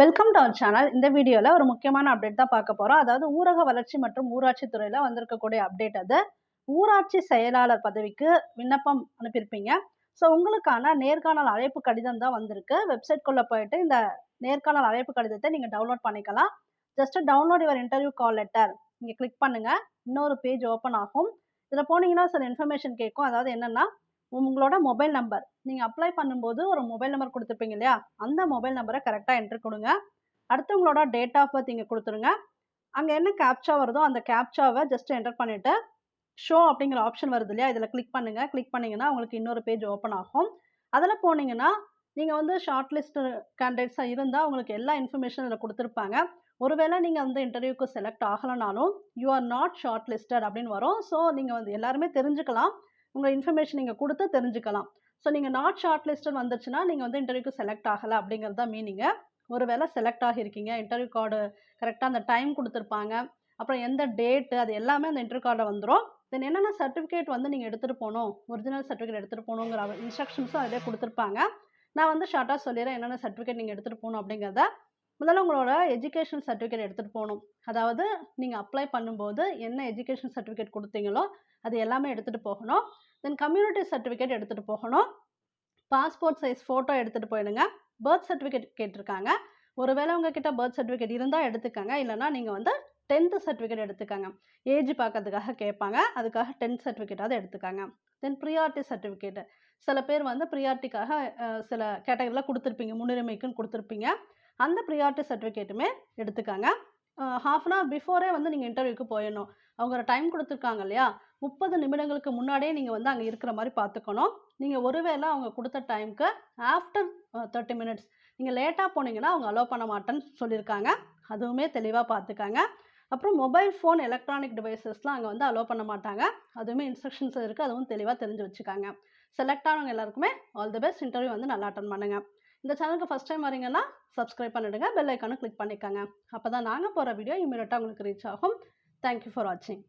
Welcome to our channel இந்த வீடியோவில் ஒரு முக்கியமான அப்டேட் தான் பார்க்க போகிறோம் அதாவது ஊரக வளர்ச்சி மற்றும் ஊராட்சி துறையில் வந்திருக்கக்கூடிய அப்டேட் அது. ஊராட்சி செயலாளர் பதவிக்கு விண்ணப்பம் அனுப்பியிருப்பீங்க. ஸோ உங்களுக்கான நேர்காணல் அழைப்பு கடிதம் தான் வந்திருக்கு. வெப்சைட்குள்ளே போயிட்டு இந்த நேர்காணல் அழைப்பு கடிதத்தை நீங்கள் டவுன்லோட் பண்ணிக்கலாம். Just download your interview call letter நீங்கள் கிளிக் பண்ணுங்கள் இன்னொரு பேஜ் ஓப்பன் ஆகும். இதில் போனீங்கன்னா சில இன்ஃபர்மேஷன் கேட்கும். அதாவது என்னென்னா உங்களோட மொபைல் நம்பர் நீங்கள் அப்ளை பண்ணும்போது ஒரு மொபைல் நம்பர் கொடுத்துருப்பீங்க இல்லையா? அந்த மொபைல் நம்பரை கரெக்டாக என்ட்ரு கொடுங்க. அடுத்து உங்களோட டேட் ஆஃப் பர்த் இங்கே கொடுத்துருங்க. அங்கே என்ன கேப்ச்சா வருதோ அந்த கேப்ச்சாவை ஜஸ்ட் என்டர் பண்ணிவிட்டு ஷோ அப்படிங்கிற ஆப்ஷன் வருது இல்லையா? இதில் கிளிக் பண்ணுங்கள் கிளிக் பண்ணிங்கன்னா உங்களுக்கு இன்னொரு பேஜ் ஓப்பன் ஆகும். அதில் போனீங்கன்னா நீங்கள் வந்து ஷார்ட் லிஸ்ட் கேண்டிடேட்ஸாக இருந்தால் உங்களுக்கு எல்லா இன்ஃபர்மேஷன் இதில் கொடுத்துருப்பாங்க. ஒருவேளை நீங்கள் வந்து இன்டர்வியூக்கு செலக்ட் ஆகலைனாலும் you are not short listed அப்படின்னு வரும். ஸோ நீங்கள் வந்து எல்லாருமே தெரிஞ்சுக்கலாம். உங்கள் இன்ஃபர்மேஷன் நீங்கள் கொடுத்து தெரிஞ்சுக்கலாம். ஸோ நீங்கள் நாட் ஷார்ட் லிஸ்டட் வந்துச்சுன்னா நீங்கள் வந்து இன்டர்வியூக்கு செலக்ட் ஆகலை அப்படிங்கிறது தான் மீனிங்கு ஒருவேளை செலக்ட் ஆகியிருக்கீங்க இன்டர்வியூ கார்டு கரெக்டாக அந்த டைம் கொடுத்துருப்பாங்க. அப்புறம் எந்த டேட்டு அது எல்லாமே அந்த இன்டர்வியூ கார்டில் வந்துடும் தென் என்னென்ன சர்டிஃபிகேட் வந்து நீங்கள் எடுத்துகிட்டு போகணும்? ஒரிஜினல் சர்டிஃபிகேட் எடுத்துகிட்டு போகணுங்கிற இன்ஸ்ட்ரக்ஷன்ஸும் அதிலே கொடுத்துருப்பாங்க. நான் வந்து ஷார்ட்டாக சொல்லிடுறேன் என்னென்ன சர்டிஃபிகேட் நீங்கள் எடுத்துகிட்டு போகணும் அப்படிங்கிறத. முதல்ல உங்களோட எஜுகேஷன் சர்டிஃபிகேட் எடுத்துகிட்டு போகணும். அதாவது நீங்கள் அப்ளை பண்ணும்போது என்ன எஜுகேஷன் சர்டிஃபிகேட் கொடுத்தீங்களோ அது எல்லாமே எடுத்துகிட்டு போகணும். தென் கம்யூனிட்டி சர்டிஃபிகேட் எடுத்துகிட்டு போகணும். பாஸ்போர்ட் சைஸ் ஃபோட்டோ எடுத்துகிட்டு போயிடுங்க. பர்த் சர்டிஃபிகேட் கேட்டிருக்காங்க. ஒருவேளை உங்ககிட்ட பர்த் சர்டிஃபிகேட் இருந்தால் எடுத்துக்கங்க. இல்லைனா நீங்கள் வந்து டென்த்து சர்டிஃபிகேட் எடுத்துக்கோங்க. ஏஜ் பார்க்கறதுக்காக கேட்பாங்க. அதுக்காக டென்த் சர்டிஃபிகேட்டாவது எடுத்துக்காங்க. தென் ப்ரியாரிட்டி சர்டிஃபிகேட்டு சில பேர் வந்து ப்ரியாரிட்டிக்காக சில கேட்டகரியில் கொடுத்துருப்பீங்க. முன்னுரிமைக்குன்னு கொடுத்துருப்பீங்க. அந்த ப்ரியாரிட்டி சர்டிஃபிகேட்டுமே எடுத்துக்காங்க. ஹாஃப் அன் ஹவர் பிஃபோரே வந்து நீங்கள் இன்டர்வியூக்கு போயிடணும். அவங்க டைம் கொடுத்துருக்காங்க இல்லையா? முப்பது நிமிடங்களுக்கு முன்னாடியே நீங்கள் வந்து அங்கே இருக்கிற மாதிரி பார்த்துக்கணும். நீங்கள் ஒருவேளை அவங்க கொடுத்த டைமுக்கு ஆஃப்டர் தேர்ட்டி மினிட்ஸ் நீங்கள் லேட்டாக போனீங்கன்னா அவங்க அலோவ் பண்ண மாட்டேன்னு சொல்லியிருக்காங்க. அதுவுமே தெளிவாக பார்த்துக்காங்க. அப்புறம் மொபைல் ஃபோன் எலக்ட்ரானிக் டிவைசஸ்லாம் அங்கே வந்து அலோவ் பண்ண மாட்டாங்க. அதுவுமே இன்ஸ்ட்ரக்ஷன்ஸ் இருக்குது அதுவும் தெளிவாக தெரிஞ்சு வச்சுக்காங்க. செலக்ட் ஆனவங்க எல்லாருக்குமே ஆல் தி பெஸ்ட் இன்டர்வியூ வந்து நல்லா அட்டன் பண்ணுங்கள் இந்த சேனலுக்கு ஃபஸ்ட் டைம் வரீங்கன்னா சப்ஸ்கிரைப் பண்ணிடுங்க பெல் ஐக்கானும் கிளிக் பண்ணிக்கோங்க. அப்போ தான் நாங்கள் போகிற வீடியோ இமீடியட்டாக உங்களுக்கு ரீச் ஆகும். தேங்க்யூ ஃபார் வாட்சிங்